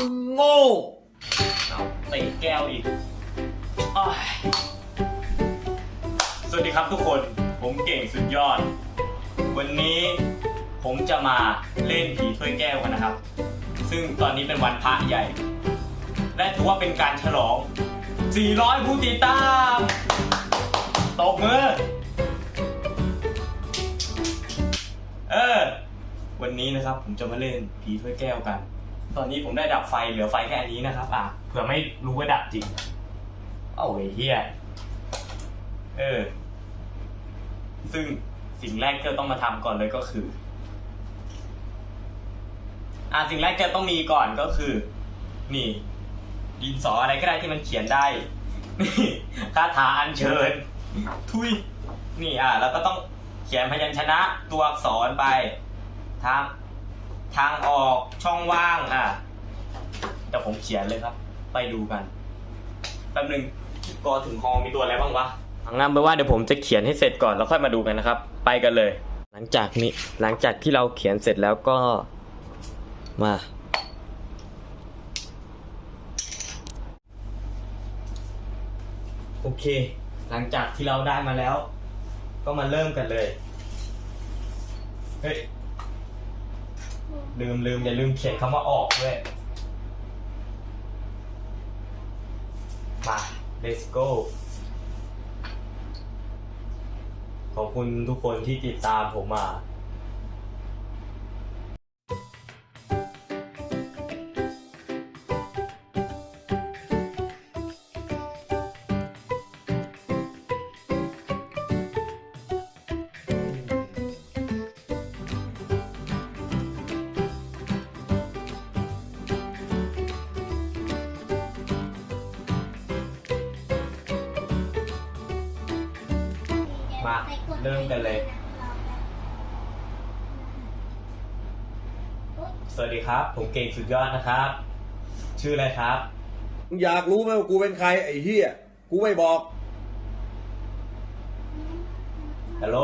มึงโง่ เอาเตะแก้วอีกอ้ายสวัสดีครับทุกคน ผมเก่งสุดยอด วันนี้ผมจะมาเล่นผีถ้วยแก้วกันนะครับ ซึ่งตอนนี้เป็นวันพระใหญ่ และถือว่าเป็นการฉลอง 400 ผู้ติดตามตบมือ เออ วันนี้นะครับผมจะมาเล่นผีถ้วยแก้วกัน ตอนนี้ผมได้ดับไฟเหลือไฟแค่อันนี้นะครับ อะเผื่อไม่รู้ว่าดับจริง เอาไอ้เฮียเออ ซึ่งสิ่งแรกที่เราต้องมาทำก่อนเลยก็คือ อะสิ่งแรกที่เราต้องมีก่อนก็คือ นี่ ดินสออะไรก็ได้ที่มันเขียนได้ นี่คาถาอัญเชิญ ทุย นี่อะแล้วก็ต้องเขียนพยัญชนะตัวอักษรไปทาง ทางออกช่องว่างอะเดี๋ยวผมเขียนเลยครับ ไปดูกันแป๊บหนึงกอถึงฮอมีตัวอะไรบ้างวะงั้นแปลว่าเดี๋ยวผมจะเขียนให้เสร็จก่อนแล้วค่อยมาดูกันนะครับ ไปกันเลย หลังจากนี้หลังจากที่เราเขียนเสร็จแล้วก็มาโอเค หลังจากที่เราได้มาแล้ว ก็มาเริ่มกันเลย เฮ้ย ลืมลืมอย่าลืมเขียนคำว่าออกด้วย มา let's go ขอบคุณทุกคนที่ติดตามผมมา มาเริ่มกันเลย สวัสดีครับ ผมเก่งสุดยอดนะครับ ชื่ออะไรครับมึงอยากรู้ไหมว่ากูเป็นใครไอ้เฮียกูไม่บอก ฮัลโหล